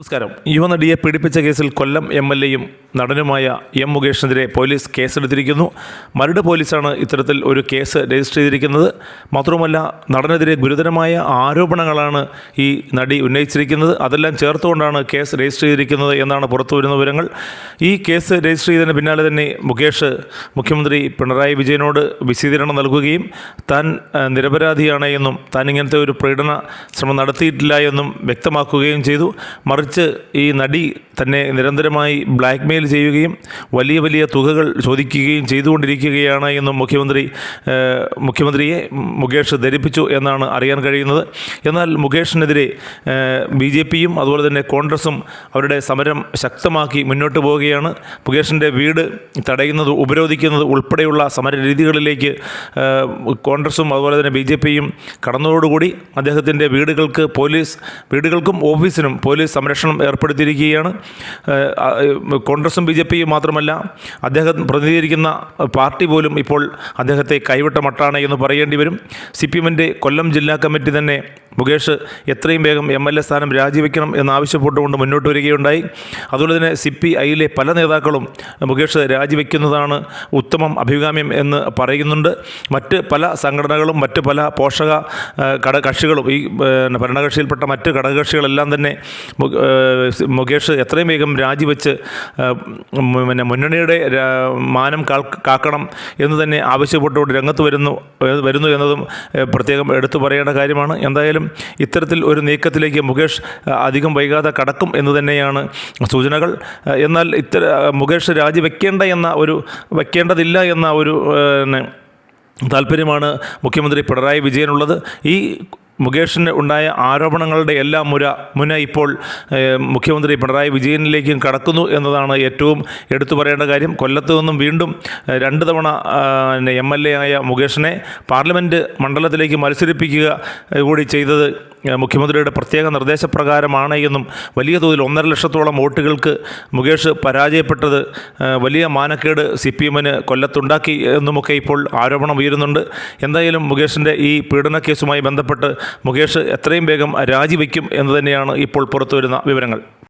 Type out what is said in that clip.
നമസ്കാരം. യുവനടിയെ പീഡിപ്പിച്ച കേസിൽ കൊല്ലം എം എൽ എയും നടനുമായ എം മുകേഷിനെതിരെ പോലീസ് കേസെടുത്തിരിക്കുന്നു. മരട് പോലീസാണ് ഇത്തരത്തിൽ ഒരു കേസ് രജിസ്റ്റർ ചെയ്തിരിക്കുന്നത്. മാത്രവുമല്ല നടനെതിരെ ഗുരുതരമായ ആരോപണങ്ങളാണ് ഈ നടി ഉന്നയിച്ചിരിക്കുന്നത്. അതെല്ലാം ചേർത്തുകൊണ്ടാണ് കേസ് രജിസ്റ്റർ ചെയ്തിരിക്കുന്നത് എന്നാണ് പുറത്തുവരുന്ന വിവരങ്ങൾ. ഈ കേസ് രജിസ്റ്റർ ചെയ്തതിന് പിന്നാലെ തന്നെ മുകേഷ് മുഖ്യമന്ത്രി പിണറായി വിജയനോട് വിശദീകരണം നൽകുകയും താൻ നിരപരാധിയാണ് എന്നും താൻ ഇങ്ങനത്തെ ഒരു പ്രീഡന ശ്രമം നടത്തിയിട്ടില്ല എന്നും വ്യക്തമാക്കുകയും ചെയ്തു. മറിച്ച് ഈ നടി തന്നെ നിരന്തരമായി ബ്ലാക്ക് മെയിൽ ചെയ്യുകയും വലിയ വലിയ തുകകൾ ചോദിക്കുകയും ചെയ്തുകൊണ്ടിരിക്കുകയാണ് എന്നും മുഖ്യമന്ത്രി മുഖ്യമന്ത്രിയെ മുകേഷ് ധരിപ്പിച്ചു എന്നാണ് അറിയാൻ കഴിയുന്നത്. എന്നാൽ മുകേഷിനെതിരെ ബി ജെ പിയും അതുപോലെ തന്നെ കോൺഗ്രസും അവരുടെ സമരം ശക്തമാക്കി മുന്നോട്ട് പോവുകയാണ്. മുകേഷിന്റെ വീട് തടയുന്നത് ഉപരോധിക്കുന്നത് ഉൾപ്പെടെയുള്ള സമര രീതികളിലേക്ക് കോൺഗ്രസും അതുപോലെ തന്നെ ബി ജെ പിയും കടന്നതോടുകൂടി അദ്ദേഹത്തിന്റെ വീടുകൾക്ക് പോലീസ് വീടുകൾക്കും ഓഫീസിനും പോലീസ് സംരക്ഷണം ഏർപ്പെടുത്തിയിരിക്കുകയാണ്. കോൺഗ്രസും ബി ജെ പിയും മാത്രമല്ല അദ്ദേഹം പ്രതിനിധീകരിക്കുന്ന പാർട്ടി പോലും ഇപ്പോൾ അദ്ദേഹത്തെ കൈവിട്ട മട്ടാണ് എന്ന് പറയേണ്ടി വരും. സി പി എമ്മിന്റെ കൊല്ലം ജില്ലാ കമ്മിറ്റി തന്നെ മുകേഷ് എത്രയും വേഗം എം എൽ എ സ്ഥാനം രാജിവെക്കണം എന്നാവശ്യപ്പെട്ടുകൊണ്ട് മുന്നോട്ട് വരികയുണ്ടായി. അതുപോലെ തന്നെ സി പി ഐയിലെ പല നേതാക്കളും മുകേഷ് രാജിവെക്കുന്നതാണ് ഉത്തമം അഭികാമ്യം എന്ന് പറയുന്നുണ്ട്. മറ്റ് പല സംഘടനകളും മറ്റ് പല പോഷക ഘട കക്ഷികളും ഈ ഭരണകക്ഷിയിൽപ്പെട്ട മറ്റ് ഘടകകക്ഷികളെല്ലാം തന്നെ മുകേഷ് എത്രയും വേഗം രാജിവെച്ച് പിന്നെ മുന്നണിയുടെ മാനം കാക്കണം എന്ന് തന്നെ ആവശ്യപ്പെട്ടുകൊണ്ട് രംഗത്ത് വരുന്നു വരുന്നു എന്നതും പ്രത്യേകം എടുത്തു പറയേണ്ട കാര്യമാണ്. എന്തായാലും ഇത്തരത്തിൽ ഒരു നീക്കത്തിലേക്ക് മുകേഷ് അധികം വൈകാതെ കടക്കും എന്ന് തന്നെയാണ് സൂചനകൾ. എന്നാൽ ഇത്തര മുകേഷ് രാജിവെക്കേണ്ട എന്ന ഒരു വയ്ക്കേണ്ടതില്ല എന്ന ഒരു താല്പര്യമാണ് മുഖ്യമന്ത്രി പിണറായി വിജയനുള്ളത്. ഈ മുകേഷിന് ഉണ്ടായ ആരോപണങ്ങളുടെ എല്ലാം മുര മുന ഇപ്പോൾ മുഖ്യമന്ത്രി പിണറായി വിജയനിലേക്കും കടക്കുന്നു എന്നതാണ് ഏറ്റവും എടുത്തു പറയേണ്ട കാര്യം. കൊല്ലത്ത് നിന്നും വീണ്ടും രണ്ട് തവണ എം എൽ എ ആയ മുകേഷിനെ പാർലമെന്റ് മണ്ഡലത്തിലേക്ക് മത്സരിപ്പിക്കുക കൂടി ചെയ്തത് മുഖ്യമന്ത്രിയുടെ പ്രത്യേക നിർദ്ദേശപ്രകാരമാണ് എന്നും വലിയ തോതിൽ ഒന്നര ലക്ഷത്തോളം വോട്ടുകൾക്ക് മുകേഷ് പരാജയപ്പെട്ടത് വലിയ മാനക്കേട് സി പി എമ്മിന് കൊല്ലത്തുണ്ടാക്കി എന്നുമൊക്കെ ഇപ്പോൾ ആരോപണം ഉയരുന്നുണ്ട്. എന്തായാലും മുകേഷിന്റെ ഈ പീഡന കേസുമായി ബന്ധപ്പെട്ട് മുകേഷ് എത്രയും വേഗം രാജിവെക്കും എന്ന് തന്നെയാണ് ഇപ്പോൾ പുറത്തുവരുന്ന വിവരങ്ങൾ.